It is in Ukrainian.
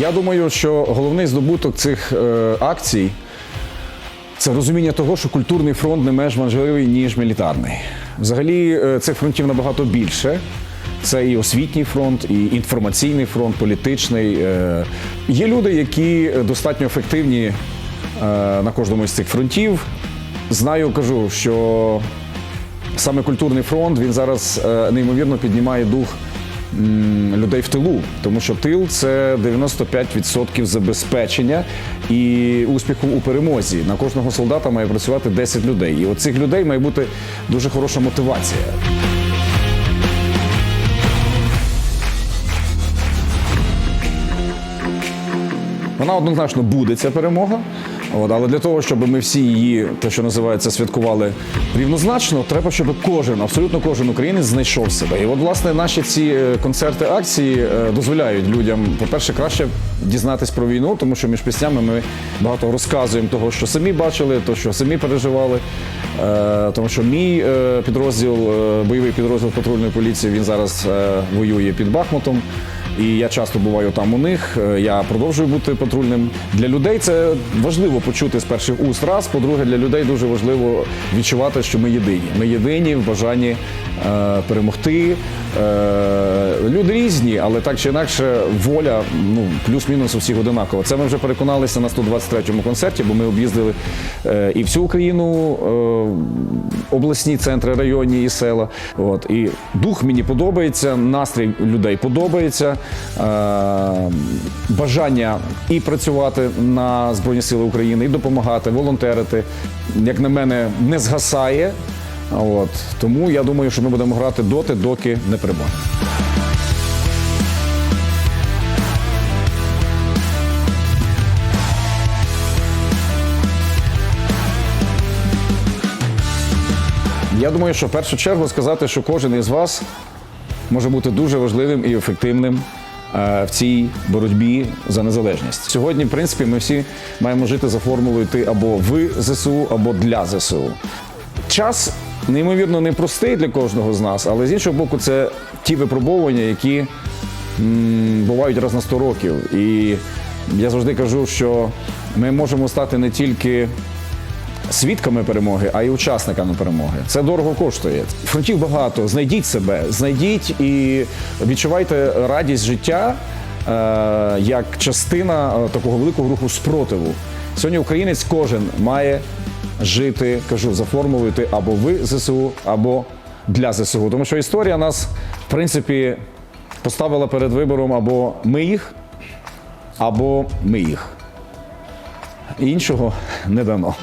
Я думаю, що головний здобуток цих е, акцій це розуміння того, що культурний фронт не менш важливий, ніж мілітарний. Взагалі, е, цих фронтів набагато більше. Це і освітній фронт, і інформаційний фронт, політичний. Е, Є люди, які достатньо ефективні е, на кожному з цих фронтів. Знаю, кажу, що саме культурний фронт він зараз е, неймовірно піднімає дух людей в тилу, тому що тил це 95% забезпечення і успіху у перемозі. На кожного солдата має працювати 10 людей. І от цих людей має бути дуже хороша мотивація. Вона однозначно буде ця перемога. От, але для того, щоб ми всі її, те, що називається, святкували рівнозначно, треба, щоб кожен, абсолютно кожен українець знайшов себе. І от, власне, наші ці е, концерти, акції е, дозволяють людям, по-перше, краще дізнатись про війну, тому що між піснями ми багато розказуємо того, що самі бачили, то, що самі переживали. Е, Тому що мій підрозділ, бойовий підрозділ патрульної поліції, він зараз воює під Бахмутом. І я часто буваю там у них. Е, Я продовжую бути патрульним. Для людей це важливо почути з перших уст раз. По-друге, для людей дуже важливо відчувати, що ми єдині. Ми єдині в бажанні е, перемогти. Е, люди різні, але так чи інакше, воля ну плюс-мінус у всіх одинакова. Це ми вже переконалися на 123-му концерті, бо ми об'їздили і всю Україну, е, обласні центри, районні і села. От і дух мені подобається, настрій людей подобається. Е, бажання і працювати на Збройні Сили України, і допомагати, волонтерити, як на мене, не згасає. От тому я думаю, що ми будемо грати доти, доки не переможемо. Я думаю, що в першу чергу сказати, що кожен із вас може бути дуже важливим і ефективним е, в цій боротьбі за незалежність. Сьогодні, в принципі, ми всі маємо жити за формулою ти або в ЗСУ, або для ЗСУ. Час неймовірно непростий для кожного з нас, але з іншого боку, це ті випробовування, які м, бувають раз на 100 років. І я завжди кажу, що ми можемо стати не тільки свідками перемоги, а й учасниками перемоги. Це дорого коштує. Фронтів багато. Знайдіть себе, знайдіть і відчувайте радість життя е, як частина е, такого великого руху спротиву. Сьогодні українець кожен має жити, кажу, за формулою ти або ви ЗСУ, або для ЗСУ. Тому що історія нас, в принципі, поставила перед вибором або ми їх, або ми їх. Іншого не дано.